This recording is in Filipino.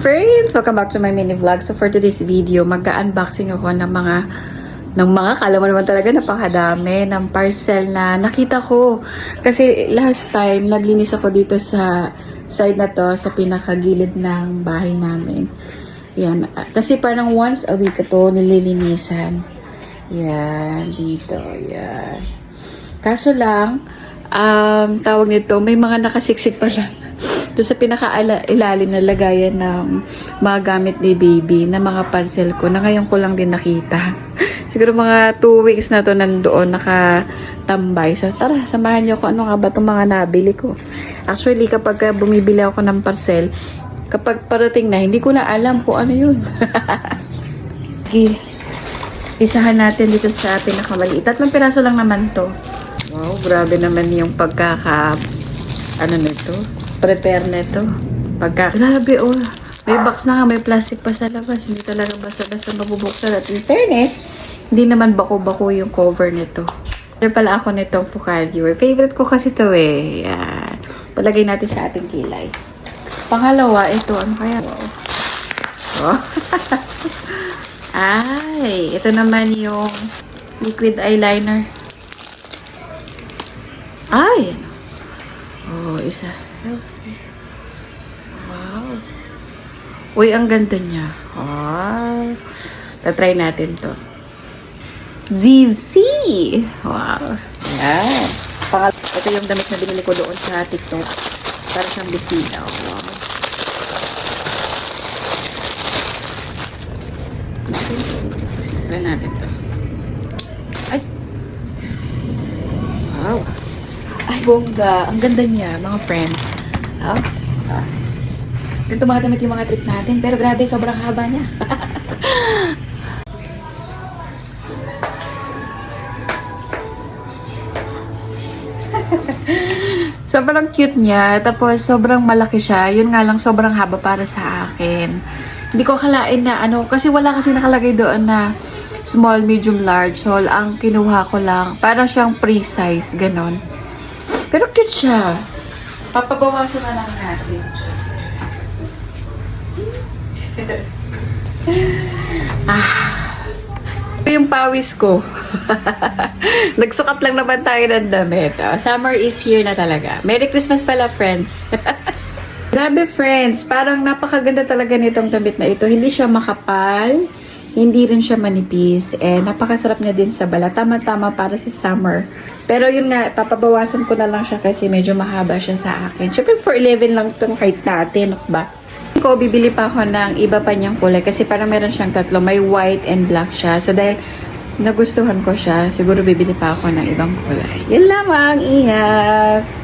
friends! Welcome back to my mini vlog. So for today's video, magka-unboxing ako ng mga ng mga, kala mo naman talaga napakadami ng parcel na nakita ko. Kasi last time, naglinis ako dito sa side na to, sa pinakagilid ng bahay namin. Yan. Kasi parang once a week ito nililinisan. Yan, dito. Yan. Kaso lang, um, tawag nito, may mga nakasiksik pa lang. Doon sa pinaka-ilalim na lagayan ng mga gamit ni baby na mga parcel ko na ngayon ko lang din nakita. Siguro mga 2 weeks na to nandoon nakatambay. So tara, samahan niyo ko ano nga ba itong mga nabili ko. Actually, kapag ka bumibili ako ng parcel, kapag parating na, hindi ko na alam kung ano yun. okay. Isahan natin dito sa pinakamaliit. Tatlong piraso lang naman to. Wow, grabe naman yung pagkaka... Ano nito? Prepare nito. Pagka... Grabe, oh. May box na nga, may plastic pa sa labas. Hindi talaga basta-basta mabubuksan. At in fairness, hindi naman bako-bako yung cover nito. Pero pala ako nitong Focalure. Favorite ko kasi to eh. Yan. Palagay natin sa ating kilay. Pangalawa, ito. Ano kaya? Wow. Oh. Ay, ito naman yung liquid eyeliner. Ay! Oh, isa. Wow. Uy, ang ganda niya. Wow. Tatry natin to. ZZ! Wow. Yan. Pangal ito yung damit na binili ko doon sa TikTok. Para siyang bistina. Wow. Try natin to. Ay! Wow. Bongga. Ang ganda niya, mga friends. Oh. Ah. Ganito mga damit yung mga trip natin. Pero grabe, sobrang haba niya. sobrang cute niya. Tapos, sobrang malaki siya. Yun nga lang, sobrang haba para sa akin. Hindi ko kalain na ano, kasi wala kasi nakalagay doon na small, medium, large. So, ang kinuha ko lang, parang siyang pre-size, ganon. Pero cute siya. Papabawasan na lang natin. ah. Ito yung pawis ko. Nagsukat lang naman tayo ng damit. Ah, summer is here na talaga. Merry Christmas pala, friends. Grabe, friends. Parang napakaganda talaga nitong damit na ito. Hindi siya makapal. Hindi rin siya manipis. Eh, napakasarap niya din sa bala. Tama-tama para sa summer. Pero yun nga, papabawasan ko na lang siya kasi medyo mahaba siya sa akin. Siyempre, for 11 lang itong height natin. ba? ko, bibili pa ako ng iba pa niyang kulay kasi parang meron siyang tatlo. May white and black siya. So, dahil nagustuhan ko siya, siguro bibili pa ako ng ibang kulay. Yun lamang. Ingat!